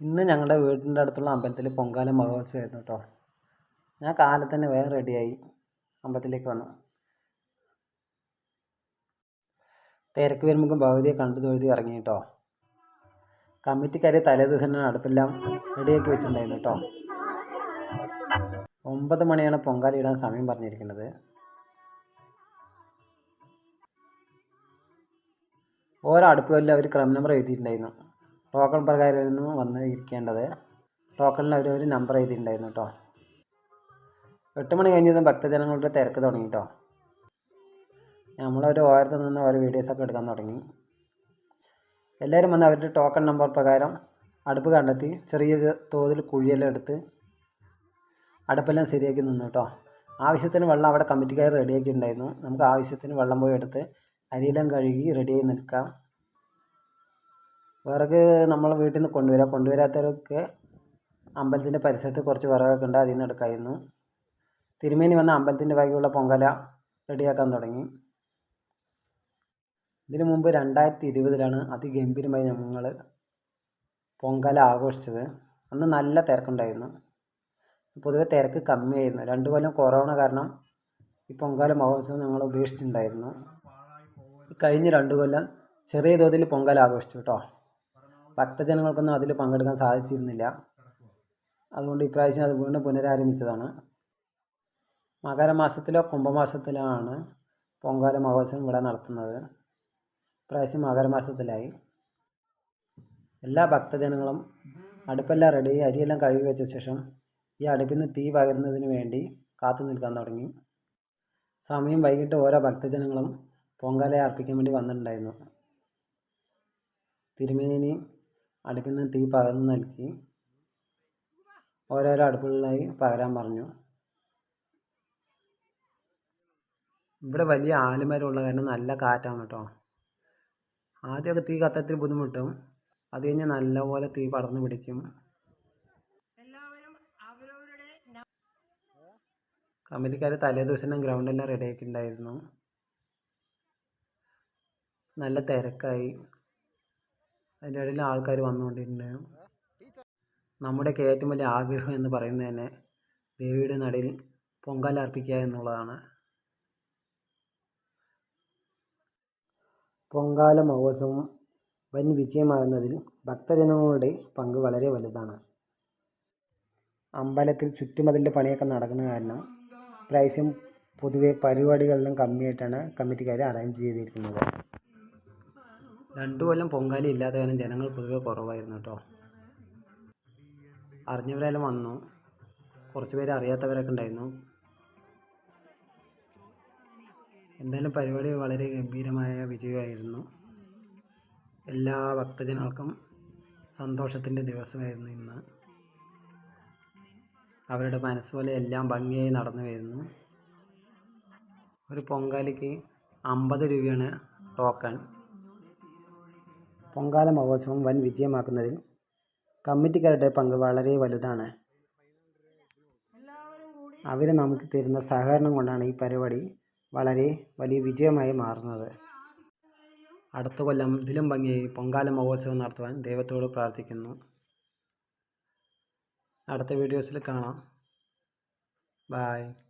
ഇന്ന് ഞങ്ങളുടെ വീടിന്റെ അടുത്തുള്ള അമ്പലത്തിൽ പൊങ്കാല മഹോത്സവമായിരുന്നു കേട്ടോ. ഞാൻ കാലത്ത് തന്നെ വേഗം റെഡിയായി അമ്പലത്തിലേക്ക് വന്നു. തിരക്ക് വരുമ്പോൾ ഭഗവതിയെ കണ്ടു തൊഴുതി ഇറങ്ങി കേട്ടോ. കമ്മിറ്റിക്കാരി തലേ ദിവസം തന്നെ അടുപ്പെല്ലാം റെഡിയാക്കി വെച്ചിട്ടുണ്ടായിരുന്നു കേട്ടോ. ഒമ്പത് മണിയാണ് പൊങ്കാല ഇടാൻ സമയം പറഞ്ഞിരിക്കുന്നത്. ഓരോ അടുപ്പുകളിൽ അവർ ക്രമ നമ്പർ എഴുതിയിട്ടുണ്ടായിരുന്നു. ടോക്കൺ പ്രകാരമായിരുന്നു വന്ന് ഇരിക്കേണ്ടത് ടോക്കണിൽ അവർ ഒരു നമ്പർ എഴുതിയിട്ടുണ്ടായിരുന്നു കേട്ടോ എട്ട് മണി കഴിഞ്ഞതും ഭക്തജനങ്ങളുടെ തിരക്ക് തുടങ്ങി കേട്ടോ നമ്മളൊരു ഓരത്ത് നിന്ന് ഓരോ വീഡിയോസൊക്കെ എടുക്കാൻ തുടങ്ങി. എല്ലാവരും വന്ന് അവരുടെ ടോക്കൺ നമ്പർ പ്രകാരം അടുപ്പ് കണ്ടെത്തി ചെറിയ തോതിൽ കുഴിയെല്ലാം എടുത്ത് അടുപ്പെല്ലാം ശരിയാക്കി നിന്നു കേട്ടോ ആവശ്യത്തിന് വെള്ളം അവിടെ കമ്മിറ്റിക്കാർ റെഡിയാക്കിയിട്ടുണ്ടായിരുന്നു നമുക്ക് ആവശ്യത്തിന് വെള്ളം പോയി എടുത്ത് അരിയെല്ലാം കഴുകി റെഡിയായി നിൽക്കാം. വിറക് നമ്മൾ വീട്ടിൽ നിന്ന് കൊണ്ടുവരാം. കൊണ്ടുവരാത്തവരൊക്കെ അമ്പലത്തിന്റെ പരിസരത്ത് കുറച്ച് വിറകൊക്കെ ഉണ്ട്. അതിൽ നിന്ന് എടുക്കായിരുന്നു. തിരുമേനി വന്ന അമ്പലത്തിന്റെ ബാക്കിയുള്ള പൊങ്കല റെഡിയാക്കാൻ തുടങ്ങി. ഇതിനു മുമ്പ് രണ്ടായിരത്തി ഇരുപതിലാണ് അതിഗംഭീരമായി ഞങ്ങൾ പൊങ്കല ആഘോഷിച്ചത്. അന്ന് നല്ല തിരക്കുണ്ടായിരുന്നു. പൊതുവെ തിരക്ക് കമ്മിയായിരുന്നു. രണ്ടു കൊല്ലം കൊറോണ കാരണം ഈ പൊങ്കാല മഹോത്സവം ഞങ്ങൾ ഉപേക്ഷിച്ചിട്ടുണ്ടായിരുന്നു. കഴിഞ്ഞ രണ്ടു കൊല്ലം ചെറിയ തോതിൽ പൊങ്കാല ആഘോഷിച്ചു കേട്ടോ. ഭക്തജനങ്ങൾക്കൊന്നും അതിൽ പങ്കെടുക്കാൻ സാധിച്ചിരുന്നില്ല. അതുകൊണ്ട് ഇപ്രാവശ്യം അത് വീണ്ടും പുനരാരംഭിച്ചതാണ്. മകരമാസത്തിലോ കുംഭമാസത്തിലോ ആണ് പൊങ്കാല മഹോത്സവം ഇവിടെ നടത്തുന്നത്. ഇപ്രാവശ്യം മകരമാസത്തിലായി. എല്ലാ ഭക്തജനങ്ങളും അടുപ്പെല്ലാം റെഡി അരിയെല്ലാം കഴുകി വെച്ച ശേഷം ഈ അടുപ്പിൽ നിന്ന് തീ പകരുന്നതിന് വേണ്ടി കാത്തു നിൽക്കാൻ തുടങ്ങി. സമയം വൈകിട്ട് ഓരോ ഭക്തജനങ്ങളും പൊങ്കാലയെ അർപ്പിക്കാൻ വേണ്ടി വന്നിട്ടുണ്ടായിരുന്നു. തിരുമേനി അടുപ്പിൽ നിന്ന് തീ പകർന്നു നൽകി ഓരോരോ അടുപ്പുകളിലായി പകരാൻ പറഞ്ഞു. ഇവിടെ വലിയ ആലുമരമുള്ള കാരണം നല്ല കാറ്റാണ് കേട്ടോ. ആദ്യമൊക്കെ തീ കത്തത്തിൽ ബുദ്ധിമുട്ടും. അത് കഴിഞ്ഞ് നല്ലപോലെ തീ പടർന്നു പിടിക്കും. കമ്പനിക്കാർ തലേ ദിവസം ഗ്രൗണ്ടെല്ലാം റെഡിയാക്കിയിട്ടുണ്ടായിരുന്നു നല്ല തിരക്കായി. അതിന്റെ ഇടയിൽ ആൾക്കാർ വന്നുകൊണ്ടിരുന്നു നമ്മുടെയൊക്കെ ഏറ്റവും വലിയ ആഗ്രഹം എന്ന് പറയുന്നത് തന്നെ ദേവിയുടെ നടയിൽ പൊങ്കാല അർപ്പിക്കുക എന്നുള്ളതാണ്. പൊങ്കാല മഹോത്സവം വൻ വിജയമാകുന്നതിൽ ഭക്തജനങ്ങളുടെ പങ്ക് വളരെ വലുതാണ്. അമ്പലത്തിൽ ചുറ്റുമതിലിന്റെ പണിയൊക്കെ നടക്കുന്ന കാരണം പ്രാവശ്യം പൊതുവെ പരിപാടികളിലും കമ്മിയായിട്ടാണ് കമ്മിറ്റിക്കാർ അറേഞ്ച് ചെയ്തിരിക്കുന്നത്. രണ്ടു കൊല്ലം പൊങ്കാലി ഇല്ലാത്ത കാരണം ജനങ്ങൾ പൊതുവെ കുറവായിരുന്നു കേട്ടോ അറിഞ്ഞവരെല്ലാം വന്നു. കുറച്ച് പേര് അറിയാത്തവരൊക്കെ ഉണ്ടായിരുന്നു. എന്തായാലും പരിപാടി വളരെ ഗംഭീരമായ വിജയമായിരുന്നു. എല്ലാ ഭക്തജനങ്ങൾക്കും സന്തോഷത്തിന്റെ ദിവസമായിരുന്നു ഇന്ന്. അവരുടെ മനസ്സ് പോലെ എല്ലാം ഭംഗിയായി നടന്നു വരുന്നു ഒരു പൊങ്കാലിക്ക് അമ്പത് രൂപയാണ് ടോക്കൺ പൊങ്കാല മഹോത്സവം വൻ വിജയമാക്കുന്നതിൽ കമ്മിറ്റിക്കാരുടെ പങ്ക് വളരെ വലുതാണ്. അവർ നമുക്ക് തരുന്ന സഹകരണം കൊണ്ടാണ് ഈ പരിപാടി വളരെ വലിയ വിജയമായി മാറുന്നത്. അടുത്ത കൊല്ലം ഇതിലും ഭംഗിയായി പൊങ്കാല മഹോത്സവം നടത്തുവാൻ ദൈവത്തോട് പ്രാർത്ഥിക്കുന്നു. അടുത്ത വീഡിയോസിൽ കാണാം. ബായ്